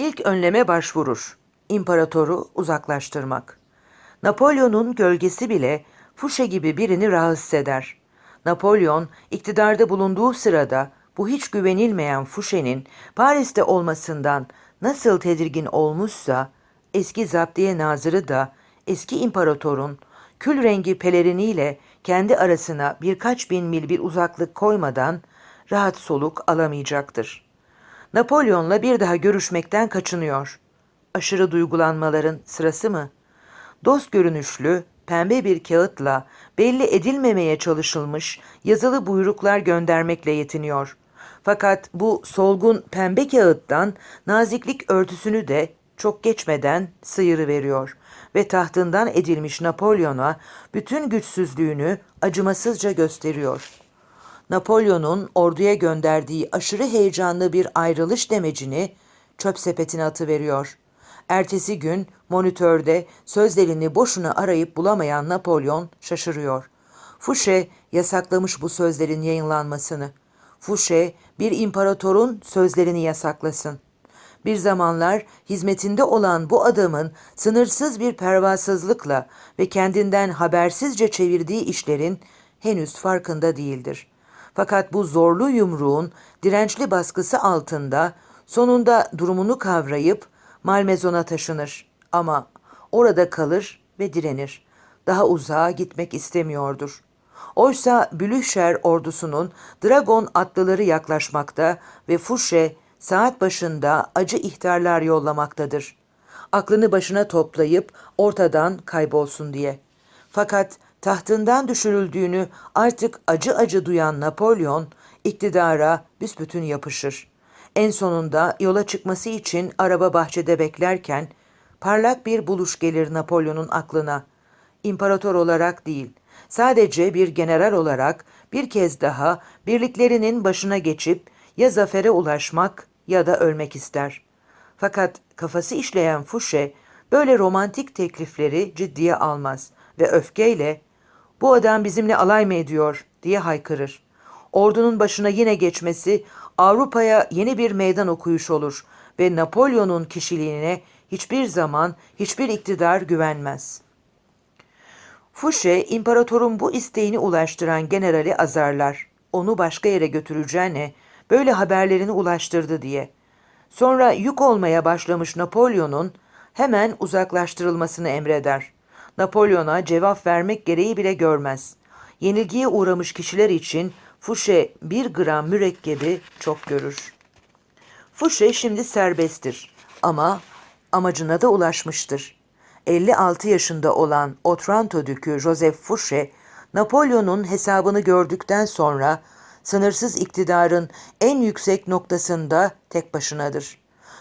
İlk önleme başvurur. İmparatoru uzaklaştırmak. Napolyon'un gölgesi bile Fuşe gibi birini rahatsız eder. Napolyon iktidarda bulunduğu sırada bu hiç güvenilmeyen Fuşe'nin Paris'te olmasından nasıl tedirgin olmuşsa eski zaptiye nazırı da eski imparatorun kül rengi peleriniyle kendi arasına birkaç bin mil bir uzaklık koymadan rahat soluk alamayacaktır. Napolyon'la bir daha görüşmekten kaçınıyor. Aşırı duygulanmaların sırası mı? Dost görünüşlü, pembe bir kağıtla belli edilmemeye çalışılmış yazılı buyruklar göndermekle yetiniyor. Fakat bu solgun pembe kağıttan naziklik örtüsünü de çok geçmeden sıyırı veriyor ve tahtından edilmiş Napolyon'a bütün güçsüzlüğünü acımasızca gösteriyor. Napolyon'un orduya gönderdiği aşırı heyecanlı bir ayrılış demecini çöp sepetine atıveriyor. Ertesi gün monitörde sözlerini boşuna arayıp bulamayan Napolyon şaşırıyor. Fouché yasaklamış bu sözlerin yayınlanmasını. Fouché bir imparatorun sözlerini yasaklasın. Bir zamanlar hizmetinde olan bu adamın sınırsız bir pervasızlıkla ve kendinden habersizce çevirdiği işlerin henüz farkında değildir. Fakat bu zorlu yumruğun dirençli baskısı altında sonunda durumunu kavrayıp Malmezon'a taşınır. Ama orada kalır ve direnir. Daha uzağa gitmek istemiyordur. Oysa Blücher ordusunun Dragon atlıları yaklaşmakta ve Fuşe saat başında acı ihtarlar yollamaktadır. Aklını başına toplayıp ortadan kaybolsun diye. Fakat tahtından düşürüldüğünü artık acı acı duyan Napolyon iktidara büsbütün yapışır. En sonunda yola çıkması için araba bahçede beklerken parlak bir buluş gelir Napolyon'un aklına. İmparator olarak değil, sadece bir general olarak bir kez daha birliklerinin başına geçip ya zafere ulaşmak ya da ölmek ister. Fakat kafası işleyen Fuşe böyle romantik teklifleri ciddiye almaz ve öfkeyle bu adam bizimle alay mı ediyor diye haykırır. Ordunun başına yine geçmesi Avrupa'ya yeni bir meydan okuyuş olur ve Napolyon'un kişiliğine hiçbir zaman hiçbir iktidar güvenmez. Fuşe, imparatorun bu isteğini ulaştıran generali azarlar. Onu başka yere götüreceğine böyle haberlerini ulaştırdı diye. Sonra yük olmaya başlamış Napolyon'un hemen uzaklaştırılmasını emreder. Napolyon'a cevap vermek gereği bile görmez. Yenilgiye uğramış kişiler için Fuşe bir gram mürekkebi çok görür. Fuşe şimdi serbesttir ama amacına da ulaşmıştır. 56 yaşında olan Otranto Dükü Joseph Fouché, Napolyon'un hesabını gördükten sonra sınırsız iktidarın en yüksek noktasında tek başınadır.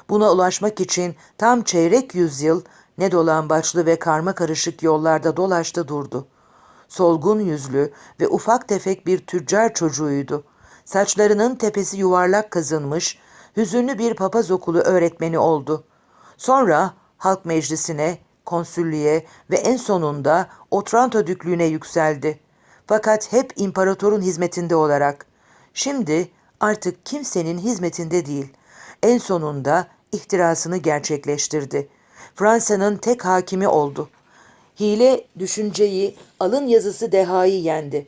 Buna ulaşmak için tam çeyrek yüzyıl ne dolan başlı ve karma karışık yollarda dolaştı durdu. Solgun yüzlü ve ufak tefek bir tüccar çocuğuydu. Saçlarının tepesi yuvarlak kazınmış, hüzünlü bir papaz okulu öğretmeni oldu. Sonra halk meclisine, konsüllüğe ve en sonunda Otranto düklüğüne yükseldi. Fakat hep imparatorun hizmetinde olarak. Şimdi artık kimsenin hizmetinde değil. En sonunda ihtirasını gerçekleştirdi. Fransa'nın tek hakimi oldu. Hile düşünceyi, alın yazısı dehayı yendi.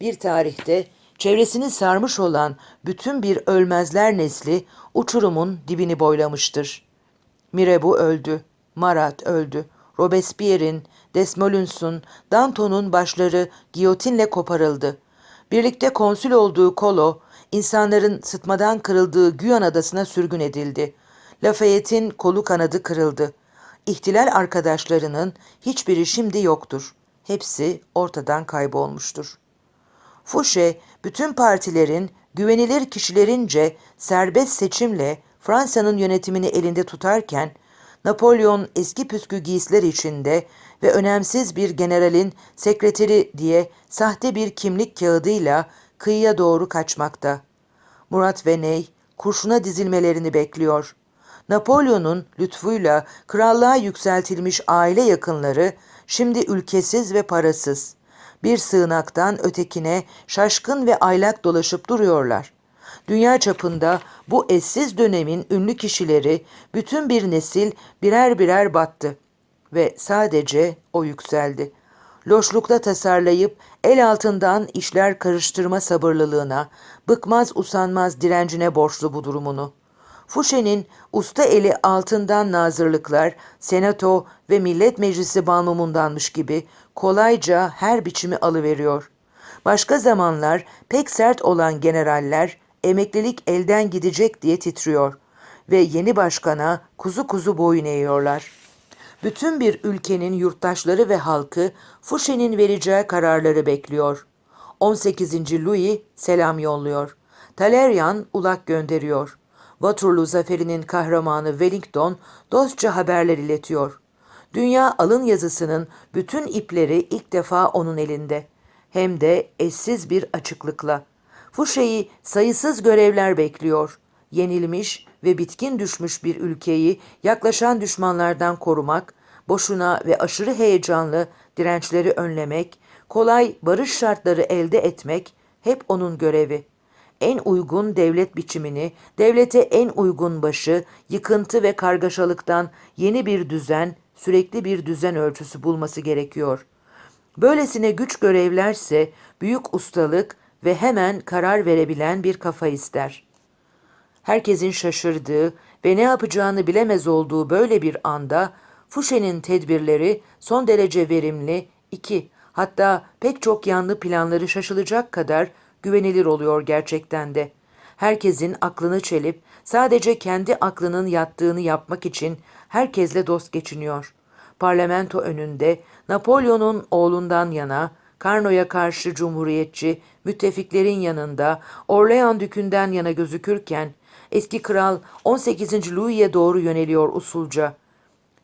Bir tarihte çevresini sarmış olan bütün bir ölmezler nesli uçurumun dibini boylamıştır. Mirabeau öldü, Marat öldü, Robespierre'in, Desmolins'un, Danton'un başları giyotinle koparıldı. Birlikte konsül olduğu Kolo, insanların sıtmadan kırıldığı Güyan adasına sürgün edildi. Lafayette'in kolu kanadı kırıldı. İhtilal arkadaşlarının hiçbiri şimdi yoktur. Hepsi ortadan kaybolmuştur. Fouché, bütün partilerin güvenilir kişilerince serbest seçimle Fransa'nın yönetimini elinde tutarken, Napolyon eski püskü giysiler içinde ve önemsiz bir generalin sekreteri diye sahte bir kimlik kağıdıyla kıyıya doğru kaçmakta. Murat ve Ney kurşuna dizilmelerini bekliyor. Napolyon'un lütfuyla krallığa yükseltilmiş aile yakınları şimdi ülkesiz ve parasız. Bir sığınaktan ötekine şaşkın ve aylak dolaşıp duruyorlar. Dünya çapında bu eşsiz dönemin ünlü kişileri bütün bir nesil birer birer battı ve sadece o yükseldi. Loşlukta tasarlayıp el altından işler karıştırma sabırlılığına, bıkmaz usanmaz direncine borçlu bu durumunu. Fuşe'nin usta eli altından nazırlıklar, senato ve millet meclisi balmumundanmış gibi kolayca her biçimi alıveriyor. Başka zamanlar pek sert olan generaller emeklilik elden gidecek diye titriyor ve yeni başkana kuzu kuzu boyun eğiyorlar. Bütün bir ülkenin yurttaşları ve halkı Fouché'nin vereceği kararları bekliyor. 18. Louis selam yolluyor. Talleyrand ulak gönderiyor. Waterloo zaferinin kahramanı Wellington dostça haberler iletiyor. Dünya alın yazısının bütün ipleri ilk defa onun elinde. Hem de eşsiz bir açıklıkla. Fouché'yi sayısız görevler bekliyor. Yenilmiş ve bitkin düşmüş bir ülkeyi yaklaşan düşmanlardan korumak, boşuna ve aşırı heyecanlı dirençleri önlemek, kolay barış şartları elde etmek hep onun görevi. En uygun devlet biçimini, devlete en uygun başı, yıkıntı ve kargaşalıktan yeni bir düzen, sürekli bir düzen ölçüsü bulması gerekiyor. Böylesine güç görevlerse büyük ustalık ve hemen karar verebilen bir kafa ister.'' herkesin şaşırdığı ve ne yapacağını bilemez olduğu böyle bir anda Fuşe'nin tedbirleri son derece verimli, iki hatta pek çok yanlı planları şaşılacak kadar güvenilir oluyor gerçekten de. Herkesin aklını çelip sadece kendi aklının yattığını yapmak için herkesle dost geçiniyor. Parlamento önünde Napolyon'un oğlundan yana, Karno'ya karşı cumhuriyetçi, müttefiklerin yanında, Orlean dükünden yana gözükürken, eski kral 18. Louis'e doğru yöneliyor usulca.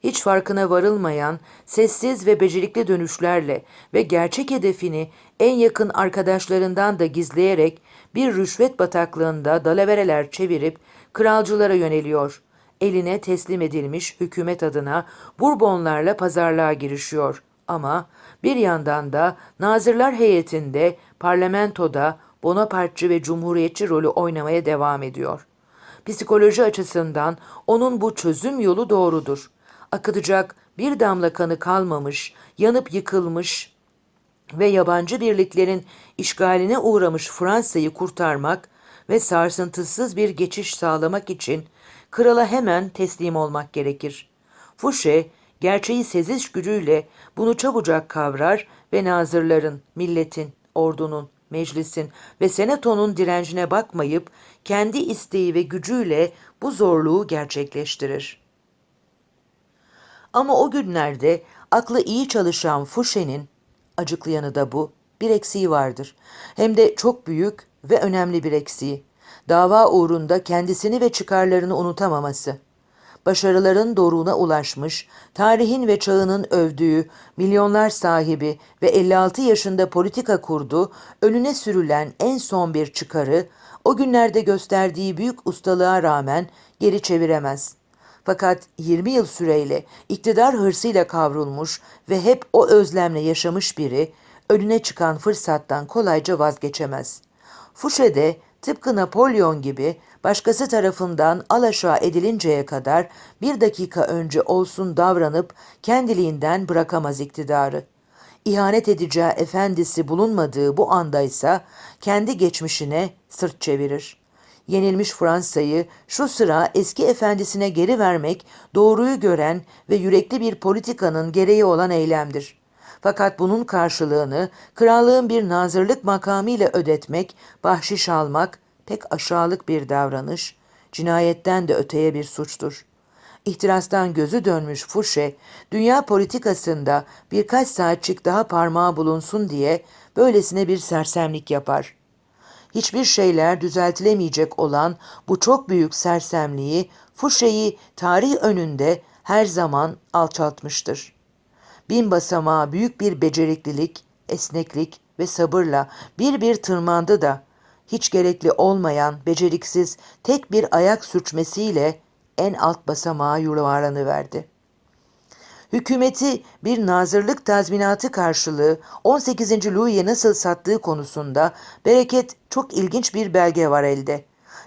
Hiç farkına varılmayan, sessiz ve becerikli dönüşlerle ve gerçek hedefini en yakın arkadaşlarından da gizleyerek bir rüşvet bataklığında dalavereler çevirip kralcılara yöneliyor. Eline teslim edilmiş hükümet adına Bourbonlarla pazarlığa girişiyor. Ama bir yandan da Nazırlar heyetinde, parlamentoda Bonapartçı ve Cumhuriyetçi rolü oynamaya devam ediyor. Psikoloji açısından onun bu çözüm yolu doğrudur. Akıtacak bir damla kanı kalmamış, yanıp yıkılmış ve yabancı birliklerin işgaline uğramış Fransa'yı kurtarmak ve sarsıntısız bir geçiş sağlamak için krala hemen teslim olmak gerekir. Fouché, gerçeği seziş gücüyle bunu çabucak kavrar ve nazırların, milletin, ordunun, meclisin ve senatonun direncine bakmayıp kendi isteği ve gücüyle bu zorluğu gerçekleştirir. Ama o günlerde aklı iyi çalışan Fouché'nin, acıklayanı da bu, bir eksiği vardır. Hem de çok büyük ve önemli bir eksiği. Dava uğrunda kendisini ve çıkarlarını unutamaması. Başarıların doruğuna ulaşmış, tarihin ve çağının övdüğü, milyonlar sahibi ve 56 yaşında politika kurdu, önüne sürülen en son bir çıkarı, o günlerde gösterdiği büyük ustalığa rağmen geri çeviremez.'' Fakat 20 yıl süreyle iktidar hırsıyla kavrulmuş ve hep o özlemle yaşamış biri önüne çıkan fırsattan kolayca vazgeçemez. Fouché de tıpkı Napolyon gibi başkası tarafından alaşağı edilinceye kadar bir dakika önce olsun davranıp kendiliğinden bırakamaz iktidarı. İhanet edeceği efendisi bulunmadığı bu anda ise kendi geçmişine sırt çevirir.'' Yenilmiş Fransa'yı şu sıra eski efendisine geri vermek doğruyu gören ve yürekli bir politikanın gereği olan eylemdir. Fakat bunun karşılığını krallığın bir nazırlık makamıyla ödetmek, bahşiş almak pek aşağılık bir davranış, cinayetten de öteye bir suçtur. İhtirastan gözü dönmüş Fouché, dünya politikasında birkaç saatçik daha parmağı bulunsun diye böylesine bir sersemlik yapar.'' Hiçbir şeyler düzeltilemeyecek olan bu çok büyük sersemliği Fuşe'yi tarih önünde her zaman alçaltmıştır. Bin basamağa büyük bir beceriklilik, esneklik ve sabırla bir bir tırmandı da hiç gerekli olmayan beceriksiz tek bir ayak sürçmesiyle en alt basamağa yuvarlanıverdi hükümeti bir nazırlık tazminatı karşılığı 18. Louis'e nasıl sattığı konusunda bereket çok ilginç bir belge var elde.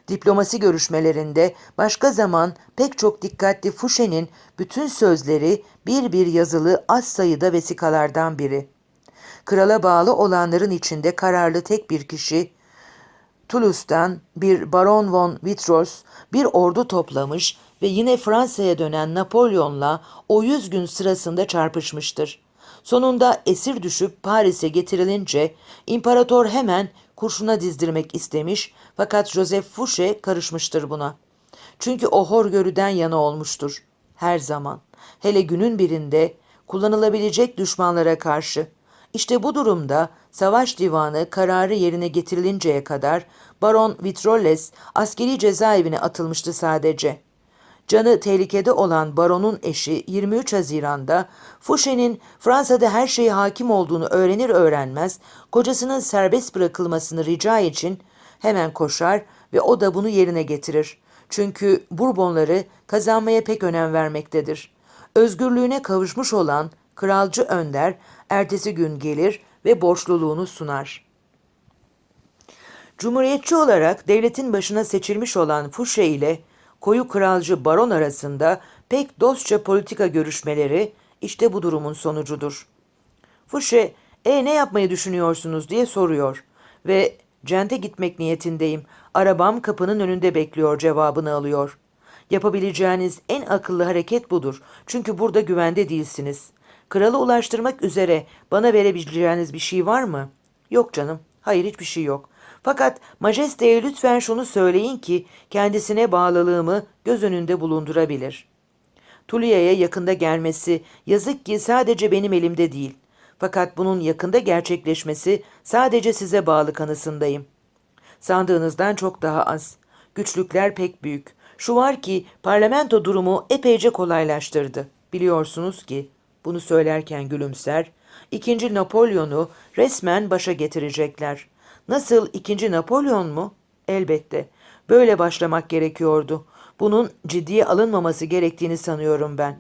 Diplomasi görüşmelerinde başka zaman pek çok dikkatli Fouché'nin bütün sözleri bir bir yazılı az sayıda vesikalardan biri. Krala bağlı olanların içinde kararlı tek bir kişi, Toulouse'dan bir Baron von Witros bir ordu toplamış ve yine Fransa'ya dönen Napolyon'la o yüz gün sırasında çarpışmıştır. Sonunda esir düşüp Paris'e getirilince imparator hemen kurşuna dizdirmek istemiş fakat Joseph Fouché karışmıştır buna. Çünkü o horgörüden yana olmuştur. Her zaman. Hele günün birinde kullanılabilecek düşmanlara karşı. İşte bu durumda savaş divanı kararı yerine getirilinceye kadar Baron Vitrolles askeri cezaevine atılmıştı sadece. Canı tehlikede olan baronun eşi 23 Haziran'da Fouché'nin Fransa'da her şeye hakim olduğunu öğrenir öğrenmez kocasının serbest bırakılmasını rica için hemen koşar ve o da bunu yerine getirir. Çünkü Bourbonları kazanmaya pek önem vermektedir. Özgürlüğüne kavuşmuş olan kralcı önder ertesi gün gelir ve borçluluğunu sunar. Cumhuriyetçi olarak devletin başına seçilmiş olan Fouché ile koyu kralcı baron arasında pek dostça politika görüşmeleri işte bu durumun sonucudur. Fouché, e ne yapmayı düşünüyorsunuz diye soruyor ve cente gitmek niyetindeyim. Arabam kapının önünde bekliyor cevabını alıyor. Yapabileceğiniz en akıllı hareket budur. Çünkü burada güvende değilsiniz. Kralı ulaştırmak üzere bana verebileceğiniz bir şey var mı? Yok canım. Hayır hiçbir şey yok. Fakat majesteye lütfen şunu söyleyin ki kendisine bağlılığımı göz önünde bulundurabilir. Tulia'ya yakında gelmesi yazık ki sadece benim elimde değil. Fakat bunun yakında gerçekleşmesi sadece size bağlı kanısındayım. Sandığınızdan çok daha az. Güçlükler pek büyük. Şu var ki parlamento durumu epeyce kolaylaştırdı. Biliyorsunuz ki bunu söylerken gülümser. İkinci Napolyon'u resmen başa getirecekler. Nasıl ikinci Napolyon mu? Elbette. Böyle başlamak gerekiyordu. Bunun ciddiye alınmaması gerektiğini sanıyorum ben.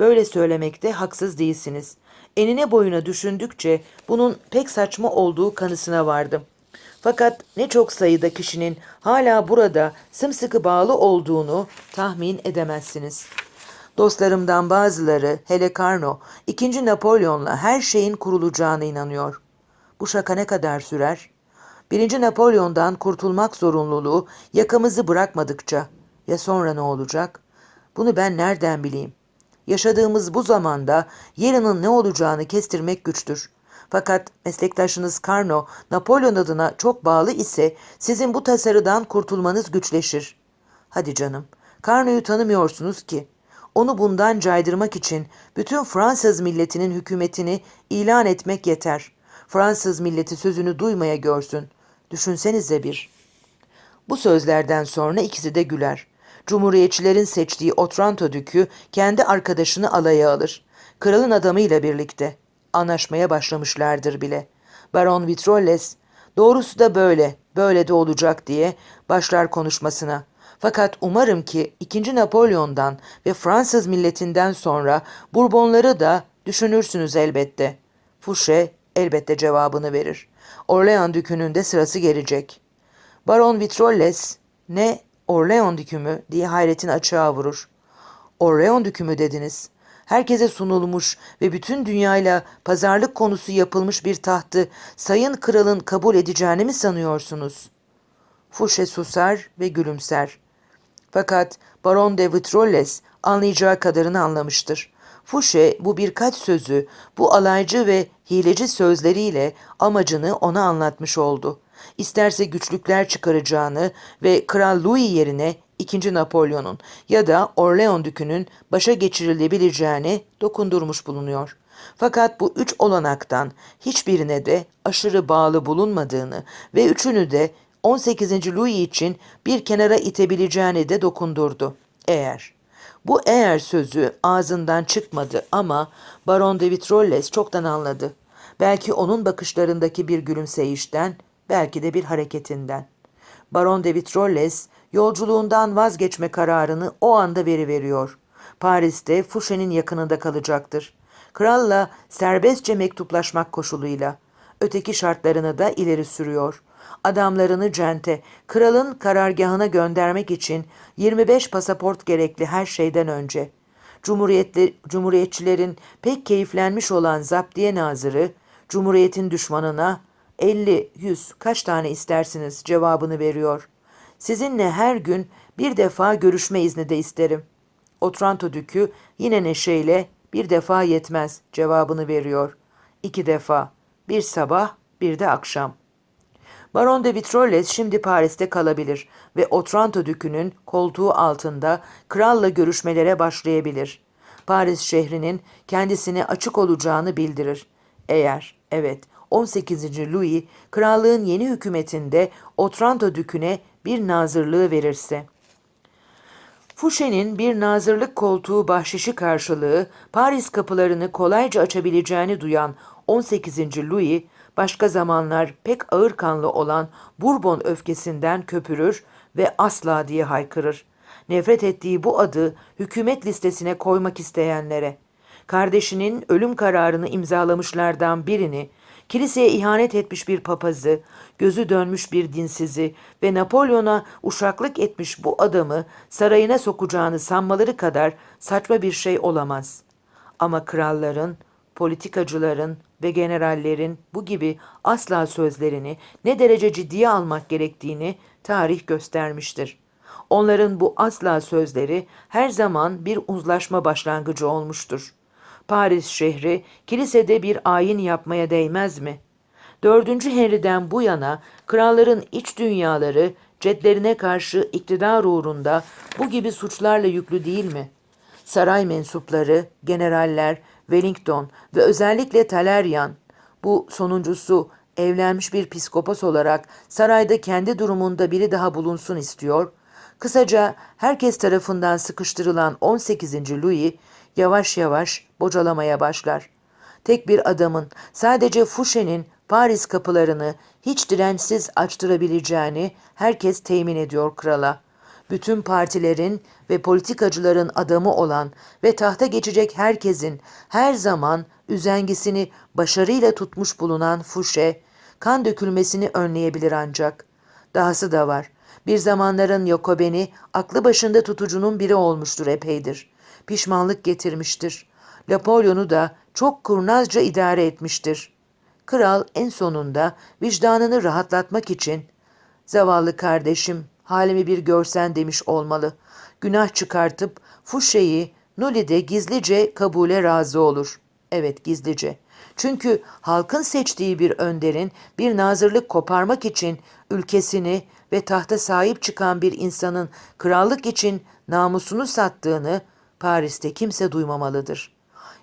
Böyle söylemekte haksız değilsiniz. Enine boyuna düşündükçe bunun pek saçma olduğu kanısına vardım. Fakat ne çok sayıda kişinin hala burada sımsıkı bağlı olduğunu tahmin edemezsiniz. Dostlarımdan bazıları, hele Carnot, ikinci Napolyon'la her şeyin kurulacağına inanıyor. Bu şaka ne kadar sürer? Birinci Napolyon'dan kurtulmak zorunluluğu yakamızı bırakmadıkça ya sonra ne olacak? Bunu ben nereden bileyim? Yaşadığımız bu zamanda yarının ne olacağını kestirmek güçtür. Fakat meslektaşınız Carnot, Napolyon adına çok bağlı ise sizin bu tasarıdan kurtulmanız güçleşir. Hadi canım, Carnot'u tanımıyorsunuz ki. Onu bundan caydırmak için bütün Fransız milletinin hükümetini ilan etmek yeter. Fransız milleti sözünü duymaya görsün. Düşünsenize bir. Bu sözlerden sonra ikisi de güler. Cumhuriyetçilerin seçtiği Otranto Dükü kendi arkadaşını alaya alır. Kralın adamıyla birlikte. Anlaşmaya başlamışlardır bile. Baron Vitrolles, doğrusu da böyle, böyle de olacak diye başlar konuşmasına. Fakat umarım ki 2. Napolyon'dan ve Fransız milletinden sonra Bourbonları da düşünürsünüz elbette. Fouché elbette cevabını verir. Orlean dükünün de sırası gelecek. Baron Vitrolles ne Orlean dükü mü diye hayretin açığa vurur. Orlean dükü mü dediniz? Herkese sunulmuş ve bütün dünyayla pazarlık konusu yapılmış bir tahtı sayın kralın kabul edeceğini mi sanıyorsunuz? Fouché susar ve gülümser. Fakat Baron de Vitrolles anlayacağı kadarını anlamıştır. Fouché bu birkaç sözü, bu alaycı ve hileci sözleriyle amacını ona anlatmış oldu. İsterse güçlükler çıkaracağını ve Kral Louis yerine 2. Napolyon'un ya da Orlean Dükü'nün başa geçirilebileceğini dokundurmuş bulunuyor. Fakat bu üç olanaktan hiçbirine de aşırı bağlı bulunmadığını ve üçünü de 18. Louis için bir kenara itebileceğini de dokundurdu. Eğer bu eğer sözü ağzından çıkmadı ama Baron de Vitrolles çoktan anladı. Belki onun bakışlarındaki bir gülümseyişten, belki de bir hareketinden. Baron de Vitrolles yolculuğundan vazgeçme kararını o anda veri veriyor. Paris'te Fouché'nin yakınında kalacaktır. Kralla serbestçe mektuplaşmak koşuluyla. Öteki şartlarını da ileri sürüyor. Adamlarını cente, kralın karargahına göndermek için 25 pasaport gerekli her şeyden önce. Cumhuriyetli, Cumhuriyetçilerin pek keyiflenmiş olan zaptiye nazırı, Cumhuriyetin düşmanına 50, 100 kaç tane istersiniz cevabını veriyor. Sizinle her gün bir defa görüşme izni de isterim. Otranto Dükü yine neşeyle bir defa yetmez cevabını veriyor. İki defa, bir sabah bir de akşam. Baron de Vitrolles şimdi Paris'te kalabilir ve Otranto Dükü'nün koltuğu altında kralla görüşmelere başlayabilir. Paris şehrinin kendisine açık olacağını bildirir. Eğer, evet, 18. Louis krallığın yeni hükümetinde Otranto Dükü'ne bir nazırlığı verirse. Fouché'nin bir nazırlık koltuğu bahşişi karşılığı Paris kapılarını kolayca açabileceğini duyan 18. Louis, başka zamanlar pek ağır kanlı olan Bourbon öfkesinden köpürür ve asla diye haykırır. Nefret ettiği bu adı hükümet listesine koymak isteyenlere, kardeşinin ölüm kararını imzalamışlardan birini kiliseye ihanet etmiş bir papazı, gözü dönmüş bir dinsizi ve Napolyon'a uşaklık etmiş bu adamı sarayına sokacağını sanmaları kadar saçma bir şey olamaz. Ama kralların, politikacıların ve generallerin bu gibi asla sözlerini ne derece ciddiye almak gerektiğini tarih göstermiştir. Onların bu asla sözleri her zaman bir uzlaşma başlangıcı olmuştur. Paris şehri kilisede bir ayin yapmaya değmez mi? 4. Henry'den bu yana kralların iç dünyaları cedlerine karşı iktidar uğrunda bu gibi suçlarla yüklü değil mi? Saray mensupları, generaller, Wellington ve özellikle Talleyrand, bu sonuncusu evlenmiş bir psikopos olarak sarayda kendi durumunda biri daha bulunsun istiyor. Kısaca herkes tarafından sıkıştırılan 18. Louis yavaş yavaş bocalamaya başlar. Tek bir adamın sadece Fouché'nin Paris kapılarını hiç dirençsiz açtırabileceğini herkes temin ediyor krala. Bütün partilerin ve politikacıların adamı olan ve tahta geçecek herkesin her zaman üzengisini başarıyla tutmuş bulunan Fouché, kan dökülmesini önleyebilir ancak. Dahası da var. Bir zamanların Yokobeni aklı başında tutucunun biri olmuştur epeydir pişmanlık getirmiştir. Napolyon'u da çok kurnazca idare etmiştir. Kral en sonunda vicdanını rahatlatmak için zavallı kardeşim halimi bir görsen demiş olmalı. Günah çıkartıp Fuşe'yi Noli'de gizlice kabule razı olur. Evet gizlice. Çünkü halkın seçtiği bir önderin bir nazırlık koparmak için ülkesini ve tahta sahip çıkan bir insanın krallık için namusunu sattığını Paris'te kimse duymamalıdır.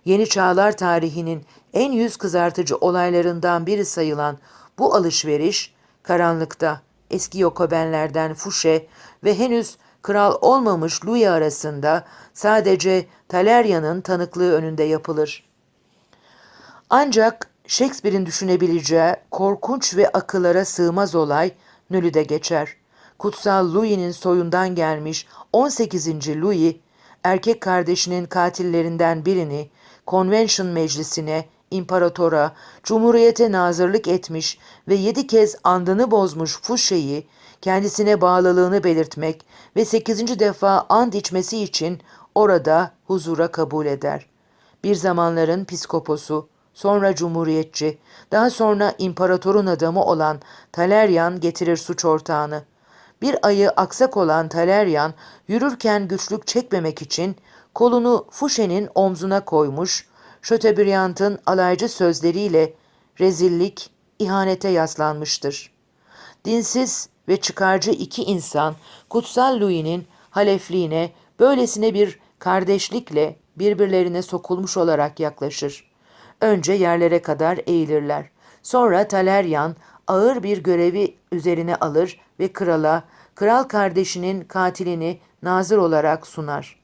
Yeni çağlar tarihinin en yüz kızartıcı olaylarından biri sayılan bu alışveriş, karanlıkta eski Yokobenlerden Fouché ve henüz kral olmamış Louis arasında sadece Talleyrand'ın tanıklığı önünde yapılır. Ancak Shakespeare'in düşünebileceği korkunç ve akıllara sığmaz olay Nülü'de geçer. Kutsal Louis'nin soyundan gelmiş 18. Louis, erkek kardeşinin katillerinden birini konvensiyon meclisine, imparatora, cumhuriyete nazırlık etmiş ve yedi kez andını bozmuş Fuşe'yi kendisine bağlılığını belirtmek ve sekizinci defa and içmesi için orada huzura kabul eder. Bir zamanların piskoposu, sonra cumhuriyetçi, daha sonra imparatorun adamı olan Talerian getirir suç ortağını. Bir ayı aksak olan Talerian yürürken güçlük çekmemek için kolunu Fuşe'nin omzuna koymuş, Şötebriant'ın alaycı sözleriyle rezillik, ihanete yaslanmıştır. Dinsiz ve çıkarcı iki insan Kutsal Louis'nin halefliğine böylesine bir kardeşlikle birbirlerine sokulmuş olarak yaklaşır. Önce yerlere kadar eğilirler. Sonra Talerian ağır bir görevi üzerine alır ve krala, kral kardeşinin katilini nazır olarak sunar.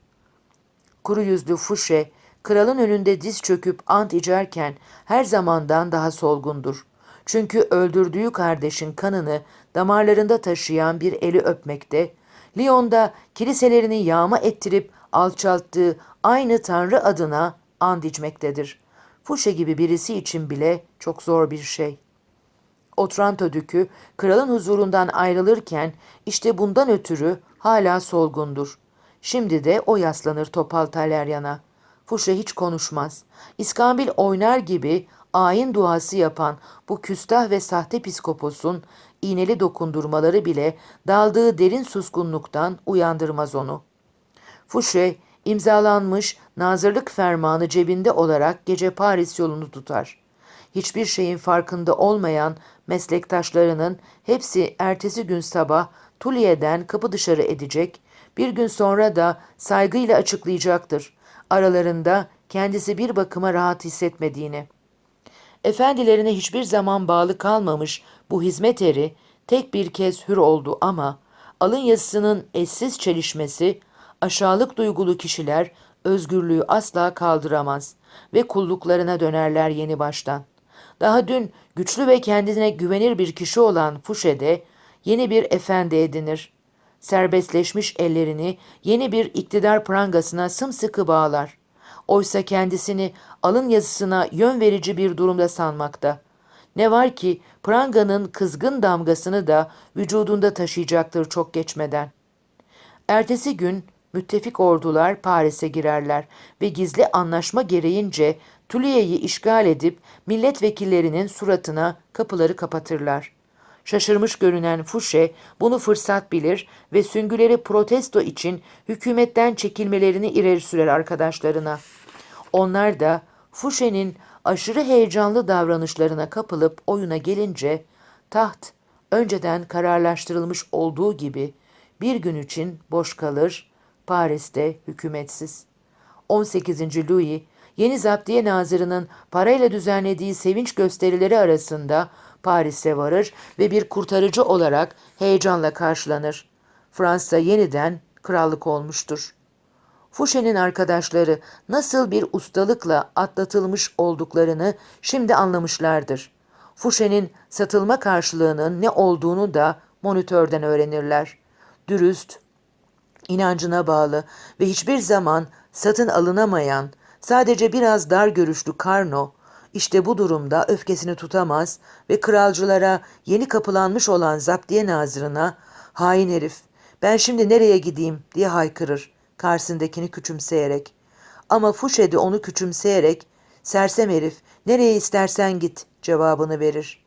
Kuru yüzlü Fuşe, kralın önünde diz çöküp ant içerken her zamandan daha solgundur. Çünkü öldürdüğü kardeşin kanını damarlarında taşıyan bir eli öpmekte, Lyon'da kiliselerini yağma ettirip alçalttığı aynı tanrı adına and içmektedir. Fuşe gibi birisi için bile çok zor bir şey.'' Otranto Dükü kralın huzurundan ayrılırken işte bundan ötürü hala solgundur. Şimdi de o yaslanır topal Talyaryana. Fuşe hiç konuşmaz. İskambil oynar gibi ayin duası yapan bu küstah ve sahte psikoposun iğneli dokundurmaları bile daldığı derin suskunluktan uyandırmaz onu. Fuşe imzalanmış nazırlık fermanı cebinde olarak gece Paris yolunu tutar. Hiçbir şeyin farkında olmayan meslektaşlarının hepsi ertesi gün sabah Tulye'den kapı dışarı edecek, bir gün sonra da saygıyla açıklayacaktır. Aralarında kendisi bir bakıma rahat hissetmediğini. Efendilerine hiçbir zaman bağlı kalmamış bu hizmet eri tek bir kez hür oldu ama alın yazısının eşsiz çelişmesi aşağılık duygulu kişiler özgürlüğü asla kaldıramaz ve kulluklarına dönerler yeni baştan. Daha dün güçlü ve kendine güvenir bir kişi olan Fuşe'de yeni bir efendi edinir. Serbestleşmiş ellerini yeni bir iktidar prangasına sımsıkı bağlar. Oysa kendisini alın yazısına yön verici bir durumda sanmakta. Ne var ki pranganın kızgın damgasını da vücudunda taşıyacaktır çok geçmeden. Ertesi gün müttefik ordular Paris'e girerler ve gizli anlaşma gereğince Tulye'yi işgal edip milletvekillerinin suratına kapıları kapatırlar. Şaşırmış görünen Fuşe bunu fırsat bilir ve süngüleri protesto için hükümetten çekilmelerini ileri sürer arkadaşlarına. Onlar da Fuşe'nin aşırı heyecanlı davranışlarına kapılıp oyuna gelince taht önceden kararlaştırılmış olduğu gibi bir gün için boş kalır, Paris'te hükümetsiz. 18. Louis, yeni zaptiye nazırının parayla düzenlediği sevinç gösterileri arasında Paris'e varır ve bir kurtarıcı olarak heyecanla karşılanır. Fransa yeniden krallık olmuştur. Fouche'nin arkadaşları nasıl bir ustalıkla atlatılmış olduklarını şimdi anlamışlardır. Fouche'nin satılma karşılığının ne olduğunu da monitörden öğrenirler. Dürüst, inancına bağlı ve hiçbir zaman satın alınamayan, sadece biraz dar görüşlü Carno, işte bu durumda öfkesini tutamaz ve kralcılara yeni kapılanmış olan zaptiye nazırına, hain herif, ben şimdi nereye gideyim diye haykırır karşısındakini küçümseyerek. Ama Fuşe de onu küçümseyerek, sersem herif, nereye istersen git cevabını verir.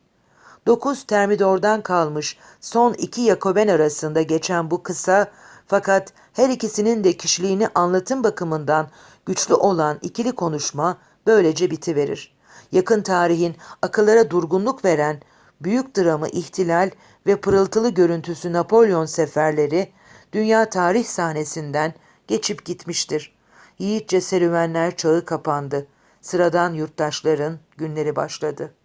Dokuz Termidor'dan kalmış son iki Yakoben arasında geçen bu kısa fakat her ikisinin de kişiliğini anlatım bakımından güçlü olan ikili konuşma böylece bitiverir. Yakın tarihin akıllara durgunluk veren büyük dramı ihtilal ve pırıltılı görüntüsü Napolyon seferleri dünya tarih sahnesinden geçip gitmiştir. Yiğitçe serüvenler çağı kapandı. Sıradan yurttaşların günleri başladı.''